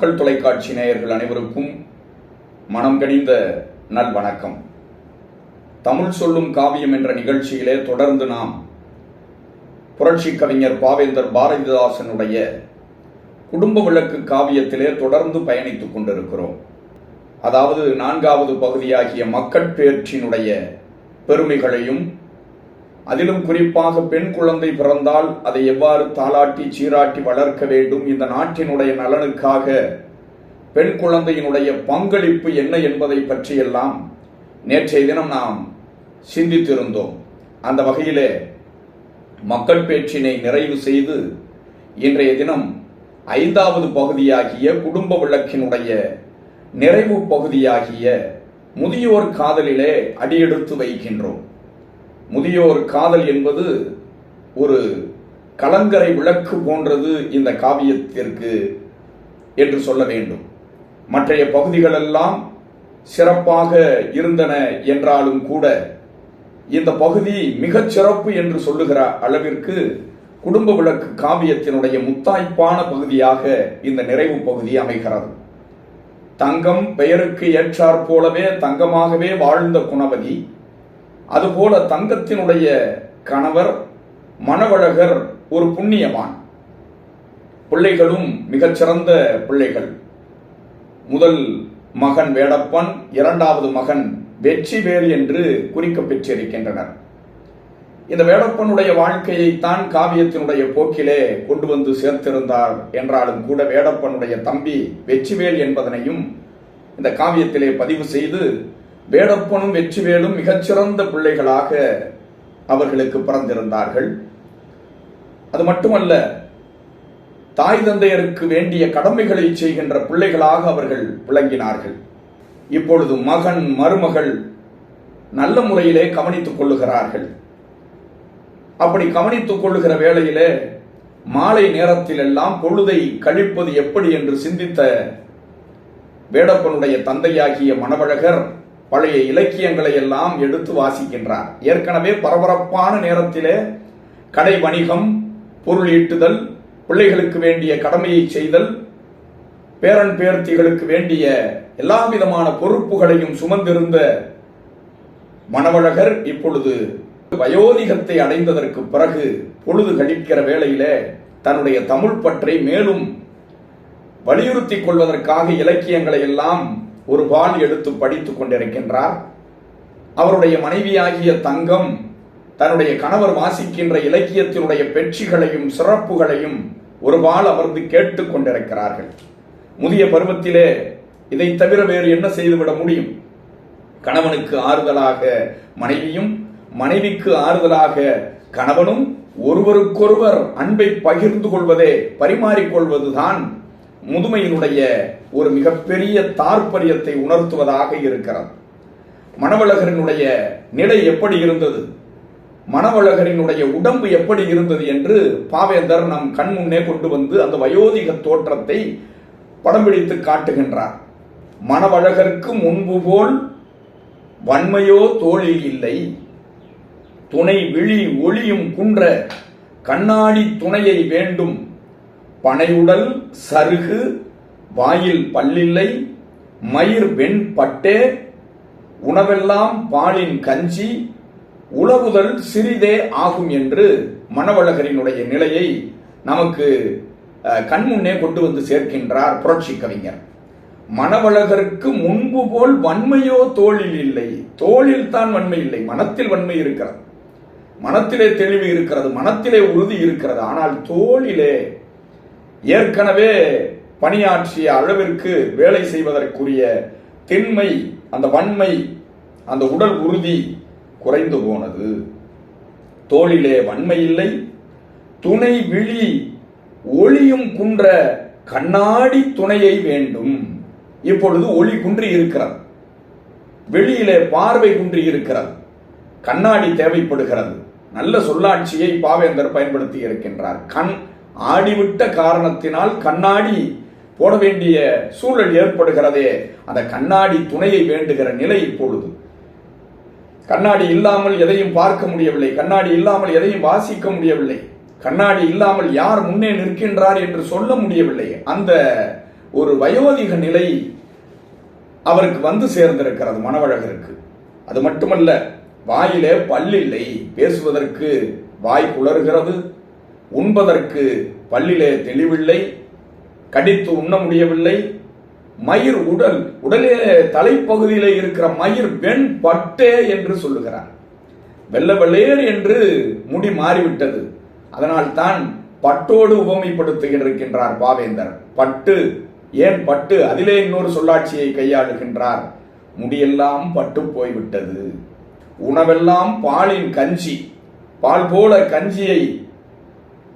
மக்கள் தொலைக்காட்சி நேயர்கள் அனைவருக்கும் மனம் கனிந்த நல்வணக்கம் தமிழ் சொல்லும் காவியம் என்ற நிகழ்ச்சியிலே தொடர்ந்து நாம் புரட்சி கவிஞர் பாவேந்தர் பாரதிதாசனுடைய குடும்ப விளக்கு காவியத்திலே தொடர்ந்து பயணித்துக் கொண்டிருக்கிறோம். அதாவது நான்காவது பகுதியாகிய மக்கட்பேற்றினுடைய பெருமைகளையும் அதிலும் குறிப்பாக பெண் குழந்தை பிறந்தால் அதை எவ்வாறு தாளாட்டி சீராட்டி வளர்க்க வேண்டும்? இந்த நாட்டினுடைய நலனுக்காக பெண் குழந்தையினுடைய பங்களிப்பு என்ன என்பதை பற்றியெல்லாம் நேற்றைய தினம் நாம் சிந்தித்திருந்தோம். அந்த வகையிலே மக்கள் பேச்சினை நிறைவு செய்து இன்றைய தினம் ஐந்தாவது பகுதியாகிய குடும்ப விளக்கினுடைய நிறைவு பகுதியாகிய முதியோர் காதலிலே அடியெடுத்து வைக்கின்றோம். முதியோர் காதல் என்பது ஒரு கலங்கரை விளக்கு போன்றது இந்த காவியத்திற்கு என்று சொல்ல வேண்டும். மற்றைய பகுதிகளெல்லாம் சிறப்பாக இருந்தன என்றாலும் கூட இந்த பகுதி மிகச் சிறப்பு என்று சொல்லுகிற அளவிற்கு குடும்ப விளக்கு காவியத்தினுடைய முத்தாய்ப்பான பகுதியாக இந்த நிறைவு பகுதி அமைகிறது. தங்கம் பெயருக்கு ஏற்றாற் போலவே தங்கமாகவே வாழ்ந்த குணவதி அதுபோல தங்கத்தினுடைய கணவர் மணவழகர் ஒரு புண்ணியவான். பிள்ளைகளும் மிகச்சிறந்த பிள்ளைகள். முதல் மகன் வேடப்பன் இரண்டாவது மகன் வெற்றிவேல் என்று குறிக்க பெற்றிருக்கின்றனர். இந்த வேடப்பனுடைய வாழ்க்கையைத்தான் காவியத்தினுடைய போக்கிலே கொண்டு வந்து சேர்த்திருந்தார் என்றாலும் கூட வேடப்பனுடைய தம்பி வெற்றிவேல் என்பதனையும் இந்த காவியத்திலே பதிவு செய்து வேடப்பனும் வெற்றிவேலும் மிகச்சிறந்த பிள்ளைகளாக அவர்களுக்கு பிறந்திருந்தார்கள். அது மட்டுமல்ல தாய் தந்தையருக்கு வேண்டிய கடமைகளை செய்கின்ற பிள்ளைகளாக அவர்கள் விளங்கினார்கள். இப்பொழுது மகன் மருமகள் நல்ல முறையிலே கவனித்துக் கொள்ளுகிறார்கள். அப்படி கவனித்துக் கொள்ளுகிற வேளையிலே மாலை நேரத்தில் எல்லாம் பொழுதை கழிப்பது எப்படி என்று சிந்தித்த வேடப்பனுடைய தந்தையாகிய மணவழகர் பழைய இலக்கியங்களை எல்லாம் எடுத்து வாசிக்கின்றார். ஏற்கனவே பரபரப்பான நேரத்திலே கடை வணிகம் பொருள் ஈட்டுதல் பிள்ளைகளுக்கு வேண்டிய கடமையை செய்தல் பேரன் பேர்த்திகளுக்கு வேண்டிய எல்லா விதமான பொறுப்புகளையும் சுமந்திருந்த மணவழகர் இப்பொழுது வயோதிகத்தை அடைந்ததற்கு பிறகு பொழுது கழிக்கிற வேளையில தன்னுடைய தமிழ் பற்றை மேலும் வலியுறுத்திக் கொள்வதற்காக இலக்கியங்களை எல்லாம் ஒரு பால் எடுத்து படித்துக் கொண்டிருக்கின்றார். அவருடைய மனைவியாகிய தங்கம் தன்னுடைய கணவர் வாசிக்கின்ற இலக்கியத்தினுடைய பெற்றிகளையும் சிறப்புகளையும் ஒரு பால் அமர்ந்து கேட்டுக் கொண்டிருக்கிறார்கள். முதிய பருவத்திலே இதை தவிர வேறு என்ன செய்துவிட முடியும்? கணவனுக்கு ஆறுதலாக மனைவியும் மனைவிக்கு ஆறுதலாக கணவனும் ஒருவருக்கொருவர் அன்பை பகிர்ந்து கொள்வதே பரிமாறிக்கொள்வதுதான் முதுமையினுடைய ஒரு மிகப்பெரிய தாற்பரியத்தை உணர்த்துவதாக இருக்கிறது. மணவழகரினுடைய நிலை எப்படி இருந்தது? மணவழகரினுடைய உடம்பு எப்படி இருந்தது என்று பாவேந்தர் நம் கண் முன்னே கொண்டு வந்து அந்த வயோதிக தோற்றத்தை படம் பிடித்து காட்டுகின்றார். மணவழகருக்கு முன்பு போல் வன்மையோ தோளில் இல்லை. துணை விழி ஒளியும் குன்ற கண்ணாடி துணையை வேண்டும் பனையுடல் சருகு வாயில் பல்லில்லை மயிர் வெண் பட்டே உணவெல்லாம் பாலின் கஞ்சி உழவுதல் சிறிதே ஆகும் என்று மணவழகரினுடைய நிலையை நமக்கு கண்முன்னே கொண்டு வந்து சேர்க்கின்றார் புரட்சி கவிஞர். மணவழகருக்கு முன்பு போல் வன்மையோ தோளில் இல்லை. தோளில் தான் வன்மை இல்லை. மனத்தில் வன்மை இருக்கிறது. மனத்திலே தெளிவு இருக்கிறது. மனத்திலே உறுதி இருக்கிறது. ஆனால் தோளிலே ஏற்கனவே பணியாற்றிய அளவிற்கு வேலை செய்வதற்குரிய திண்மை அந்த வன்மை அந்த உடல் உறுதி குறைந்து போனது. தோளிலே வன்மை இல்லை துணை விழி ஒளியும் குன்ற கண்ணாடி துணையை வேண்டும். இப்பொழுது ஒளி குன்றி இருக்கிறது. வெளியிலே பார்வை குன்றி இருக்கிறது. கண்ணாடி தேவைப்படுகிறது. நல்ல சொல்லாட்சியை பாவேந்தர் பயன்படுத்தி இருக்கின்றார். கண் ஆடிவிட்ட காரணத்தினால் கண்ணாடி போட வேண்டிய சூழல் ஏற்படுகிறதே. அந்த கண்ணாடி துணையை வேண்டுகிற நிலை இப்பொழுது. கண்ணாடி இல்லாமல் எதையும் பார்க்க முடியவில்லை. கண்ணாடி இல்லாமல் எதையும் வாசிக்க முடியவில்லை. கண்ணாடி இல்லாமல் யார் முன்னே நிற்கின்றார் என்று சொல்ல முடியவில்லை. அந்த ஒரு வயோதிக நிலை அவருக்கு வந்து சேர்ந்திருக்கிறது மனவழகருக்கு அது மட்டுமல்ல வாயிலே பல்லில்லை பேசுவதற்கு வாய் குளறுகிறது. உண்பதற்கு பல்லிலே தெளிவில்லை கடித்து உண்ண முடியவில்லை. மயிர் உடல் உடலே தலைப்பகுதியிலே இருக்கிற மயிர் வெண் பட்டே என்று சொல்லுகிறார். வெள்ள வெள்ளையர் என்று முடி மாறிவிட்டது. அதனால் தான் பட்டோடு உவமைப்படுத்துகின்றிருக்கின்றார் பாவேந்தர். பட்டு ஏன் பட்டு? அதிலே இன்னொரு சொல்லாட்சியை கையாளுகின்றார். முடியெல்லாம் பட்டு போய்விட்டது. உணவெல்லாம் பாலின் கஞ்சி. பால் போல கஞ்சியை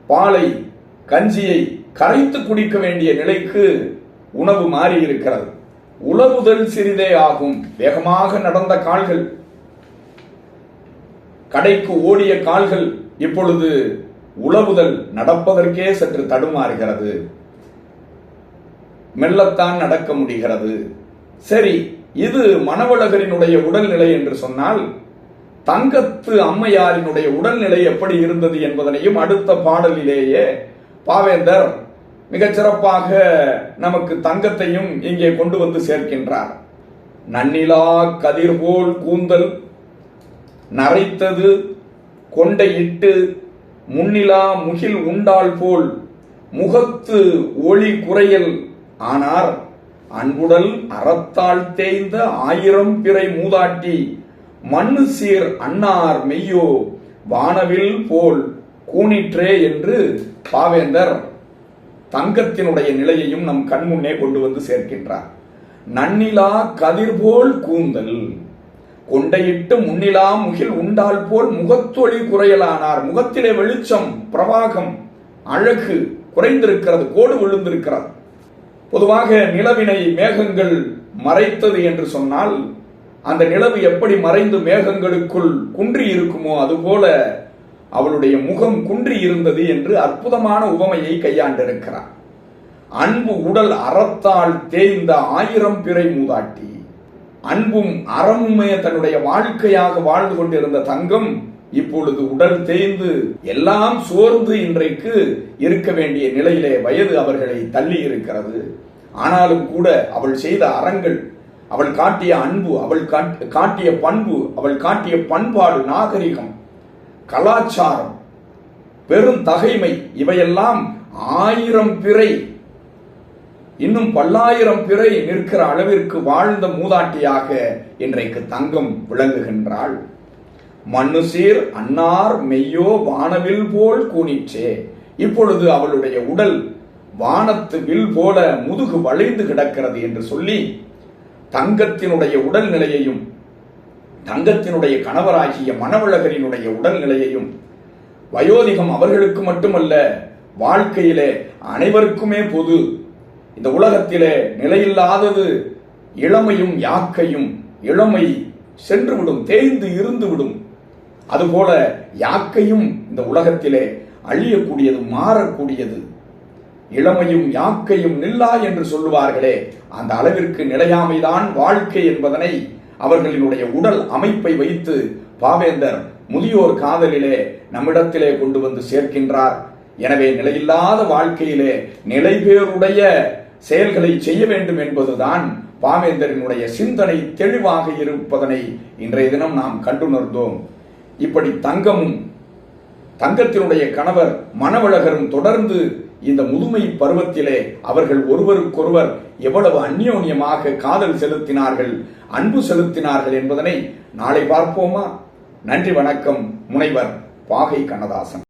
பாலை கஞ்சியை கரைத்து குடிக்க வேண்டிய நிலைக்கு உணவு மாறி இருக்கிறது உழவுதல் சிறிதே ஆகும். வேகமாக நடந்த கால்கள். கடைக்கு ஓடிய கால்கள் இப்பொழுது உழவுதல் நடப்பதற்கே சற்று தடுமாறுகிறது. மெல்லத்தான் நடக்க முடிகிறது. சரி இது மனவழகரினுடைய உடல்நிலை என்று சொன்னால் தங்கத்து அம்மையாரினுடைய உடல்நிலை எப்படி இருந்தது என்பதனையும் அடுத்த பாடலிலேயே பாவேந்தர் மிகச் சிறப்பாக நமக்கு தங்கத்தையும் இங்கே கொண்டு வந்து சேர்க்கின்றார். நன்னிலா கதிர் போல் கூந்தல் நரைத்தது கொண்டையிட்டு முன்னிலா முகில் உண்டாள் போல் முகத்து ஒளி குறையல் ஆனார். அன்புடல் அறத்தால் தேய்ந்த ஆயிரம் பிறை மூதாட்டி மண்ணு சீர் அன்னார் மெய்யோ வானவில் போல் கூனிற்றே என்று பாவேந்தர் தங்கத்தினுடைய நிலையையும் நம் கண்முன்னே கொண்டு வந்து சேர்க்கின்றார். நன்னிலா கதிர் போல் கூந்தல் கொண்டையிட்டு முன்னிலா முகில் உண்டால் போல் முகத்தொளி குறையலானார். முகத்திலே வெளிச்சம் பிரவாகம் அழகு குறைந்திருக்கிறது கோடு விழுந்திருக்கிறது. பொதுவாக நிலவினை மேகங்கள் மறைத்தது என்று சொன்னால் அந்த நிலவு எப்படி மறைந்து மேகங்களுக்குள் குன்றி இருக்குமோ அதுபோல அவளுடைய முகம் குன்றி இருந்தது என்று அற்புதமான உவமையை கையாண்டிருக்கிறார். அன்பு உடல் அறத்தால் தேய்ந்த ஆயிரம் பிறை மூதாட்டி அன்பும் அறமுமே தன்னுடைய வாழ்க்கையாக வாழ்ந்து கொண்டிருந்த தங்கம் இப்பொழுது உடல் தேய்ந்து எல்லாம் சோர்ந்து இன்றைக்கு இருக்க வேண்டிய நிலையிலே வயது அவர்களை தள்ளி இருக்கிறது. ஆனாலும் கூட அவள் செய்த அறங்கள் அவள் காட்டிய அன்பு அவள் காட்டிய பண்பு அவள் காட்டிய பண்பாடு நாகரிகம் கலாச்சாரம் பெரும் தகைமை இவையெல்லாம் ஆயிரம் பிறை இன்னும் பல்லாயிரம் பிறை நிற்கிற அளவிற்கு வாழ்ந்த மூதாட்டியாக இன்றைக்கு தங்கம் விளங்குகின்றாள். மண்ணுசீர் அன்னார் மெய்யோ வானவில் போல் கூனிற்றே. இப்பொழுது அவளுடைய உடல் வானத்து வில் போல முதுகு வளைந்து கிடக்கிறது என்று சொல்லி தங்கத்தினுடைய உடல்நிலையையும் தங்கத்தினுடைய கணவராகிய மணவழகரினுடைய உடல்நிலையையும் வயோதிகம் அவர்களுக்கு மட்டுமல்ல வாழ்க்கையிலே அனைவருக்குமே பொது. இந்த உலகத்திலே நிலையில்லாதது இளமையும் யாக்கையும் இளமை சென்றுவிடும் தேய்ந்து இருந்துவிடும். அதுபோல யாக்கையும் இந்த உலகத்திலே அழியக்கூடியது மாறக்கூடியது. இளமையும் யாக்கையும் நில்லா என்று சொல்லுவார்களே அந்த அளவிற்கு நிலையாமைதான் வாழ்க்கை என்பதனை அவர்களினுடைய உடல் அமைப்பை வைத்து பாவேந்தர் முதியோர் காதலிலே நம்மிடத்திலே கொண்டு வந்து சேர்க்கின்றார். எனவே நிலையில்லாத வாழ்க்கையிலே நிலைபேருடைய செயல்களை செய்ய வேண்டும் என்பதுதான் பாவேந்தரினுடைய சிந்தனை தெளிவாக இருப்பதனை இன்றைய தினம் நாம் கண்டுணர்ந்தோம். இப்படி தங்கமும் தங்கத்தினுடைய கணவர் மணவழகரும் தொடர்ந்து இந்த முதுமை பருவத்திலே அவர்கள் ஒருவருக்கொருவர் எவ்வளவு அந்யோன்யமாக காதல் செலுத்தினார்கள் அன்பு செலுத்தினார்கள் என்பதனை நாளை பார்ப்போமா? நன்றி வணக்கம் முனைவர் பாகை கண்ணதாசன்.